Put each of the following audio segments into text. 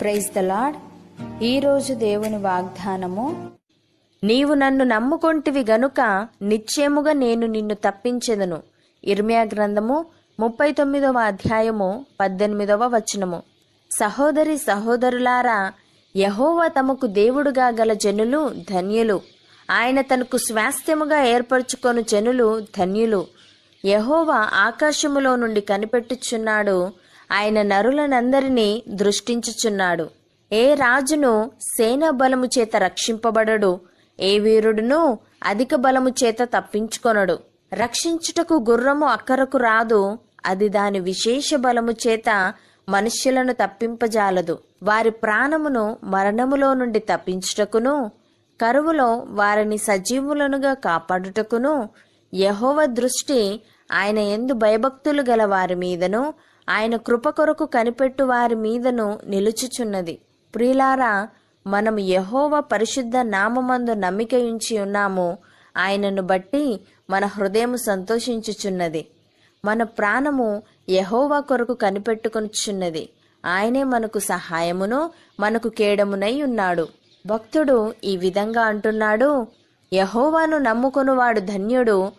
Praise the lord ఈరోజు దేవుని వాగ్దానము నీవు నన్ను నమ్ముకొంటివి గనుక నిశ్చయముగా నేను నిన్ను తప్పించెదను. ఇర్మియా గ్రంథము ముప్పై తొమ్మిదవ అధ్యాయము పద్దెనిమిదవ వచనము. సహోదరి సహోదరులారా యహోవా తమకు దేవుడుగా గల జనులు ధన్యులు. ఆయన తనకు స్వాస్థ్యముగా ఏర్పరచుకొను జనులు ధన్యులు. యహోవా ఆకాశములో నుండి కనిపెట్టుచున్నాడు ఆయన నరులనందరినీ దృష్టించుచున్నాడు. ఏ రాజును సేనా బలము చేత రక్షింపబడడు ఏ వీరుడును అధిక బలము చేత తప్పించుకొనడు. రక్షించుటకు గుర్రము అక్కరకు రాదు అది దాని విశేష బలము చేత మనుష్యులను తప్పింపజాలదు. వారి ప్రాణమును మరణములో నుండి తప్పించుటకును కరువులో వారిని సజీవులనుగా కాపాడుటకును యహోవ దృష్టి ఆయన ఎందు భయభక్తులు గల వారి మీదను ఆయన కృప కొరకు కనిపెట్టు వారి మీదను నిలుచుచున్నది. ప్రియులారా మనం యహోవ పరిశుద్ధ నామమందు నమ్మిక ఉంచి ఉన్నాము. ఆయనను బట్టి మన హృదయం సంతోషించుచున్నది. మన ప్రాణము యహోవా కొరకు కనిపెట్టుకొనిచున్నది. ఆయనే మనకు సహాయమును మనకు కేడమునై ఉన్నాడు. భక్తుడు ఈ విధంగా అంటున్నాడు యహోవాను నమ్ముకొనువాడు ధన్యుడు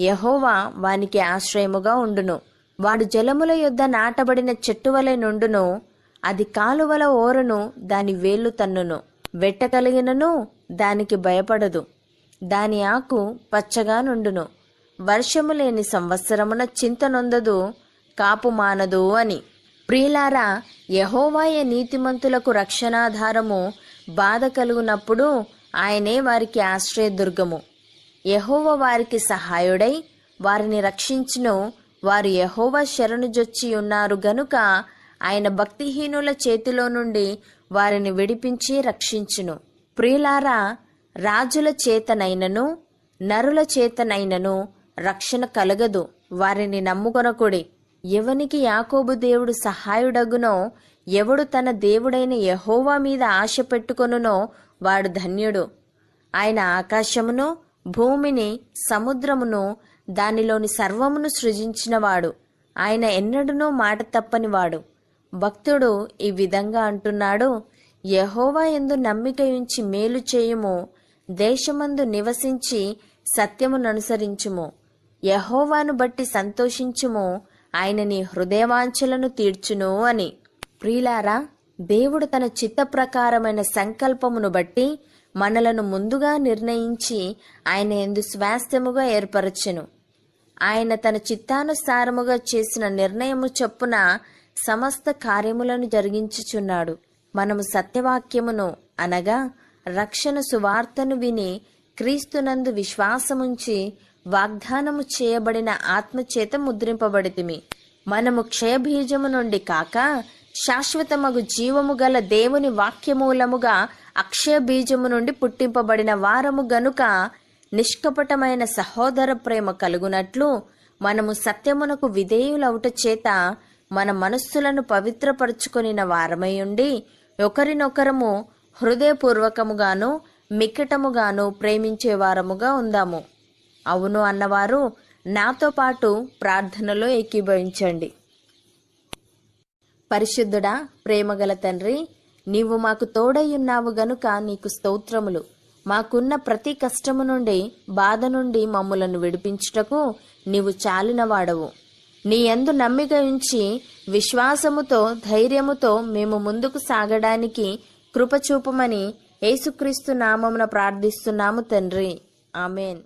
యహోవా వానికి ఆశ్రయముగా ఉండును. వాడు జలముల యొద్ద నాటబడిన చెట్టు వలె నుండును అది కాలువల ఓరను దాని వేళ్ళు తన్నును. వెట్టకలిగినను దానికి భయపడదు. దాని ఆకు పచ్చగా నుండును. వర్షము లేని సంవత్సరమున చింత నొందదు కాపు మానదు అని. ప్రియులారా యహోవాయ నీతిమంతులకు రక్షణాధారము బాధ కలుగునప్పుడు ఆయనే వారికి ఆశ్రయదుర్గము. యహోవ వారికి సహాయుడై వారిని రక్షించును వారు యహోవా శరణు జొచ్చి ఉన్నారు గనుక ఆయన భక్తిహీనుల చేతిలో నుండి వారిని విడిపించి రక్షించును. ప్రియులారా రాజుల చేతనైనను నరుల చేతనైనను రక్షణ కలగదు. వారిని నమ్ముకొనకుడి. ఎవనికి యాకోబు దేవుడు సహాయుడగునో ఎవడు తన దేవుడైన యహోవా మీద ఆశ పెట్టుకొనునో వాడు ధన్యుడు. ఆయన ఆకాశమును భూమిని సముద్రమును దానిలోని సర్వమును సృజించినవాడు. ఆయన ఎన్నడనో మాట తప్పనివాడు. భక్తుడు ఈ విధంగా అంటున్నాడు యహోవా ఎందు నమ్మిక ఉంచి మేలు చేయుము దేశమందు నివసించి సత్యముననుసరించుము. యహోవాను బట్టి సంతోషించుము ఆయన నీ హృదయవాంఛలను తీర్చును అని. ప్రియులారా దేవుడు తన చిత్త ప్రకారమైన సంకల్పమును బట్టి మనలను ముందుగా నిర్ణయించి ఆయన ఎందు స్వాస్థ్యముగా ఏర్పరచెను. ఆయన తన చిత్తానుసారముగా చేసిన నిర్ణయము చొప్పున సమస్త కార్యములను జరిగించుచున్నాడు. మనము సత్యవాక్యమును అనగా రక్షణ సువార్తను విని క్రీస్తునందు విశ్వాసముంచి వాగ్దానము చేయబడిన ఆత్మచేత ముద్రింపబడితిమి. మనము క్షయబీజము నుండి కాక శాశ్వతమగు జీవము గల దేవుని వాక్యమూలముగా అక్షయ బీజము నుండి పుట్టింపబడిన వారము గనుక నిష్కపటమైన సహోదర ప్రేమ కలుగునట్లు మనము సత్యమునకు విధేయులవుట చేత మన మనస్సులను పవిత్రపరుచుకొనిన వారమై ఉండి ఒకరినొకరము హృదయపూర్వకముగాను మిక్కటముగాను ప్రేమించే వారముగా ఉందాము. అవును అన్నవారు నాతో పాటు ప్రార్థనలో ఏకీభవించండి. పరిశుద్ధుడా ప్రేమగల తండ్రి నీవు మాకు తోడయ్యున్నావు గనుక నీకు స్తోత్రములు. మాకున్న ప్రతి కష్టము నుండి బాధ నుండి మమ్ములను విడిపించుటకు నీవు చాలినవాడవు. నీ యందు నమ్మిక ఉంచి విశ్వాసముతో ధైర్యముతో మేము ముందుకు సాగడానికి కృపచూపమని యేసుక్రీస్తు నామమున ప్రార్థిస్తున్నాము తండ్రి. ఆమెన్.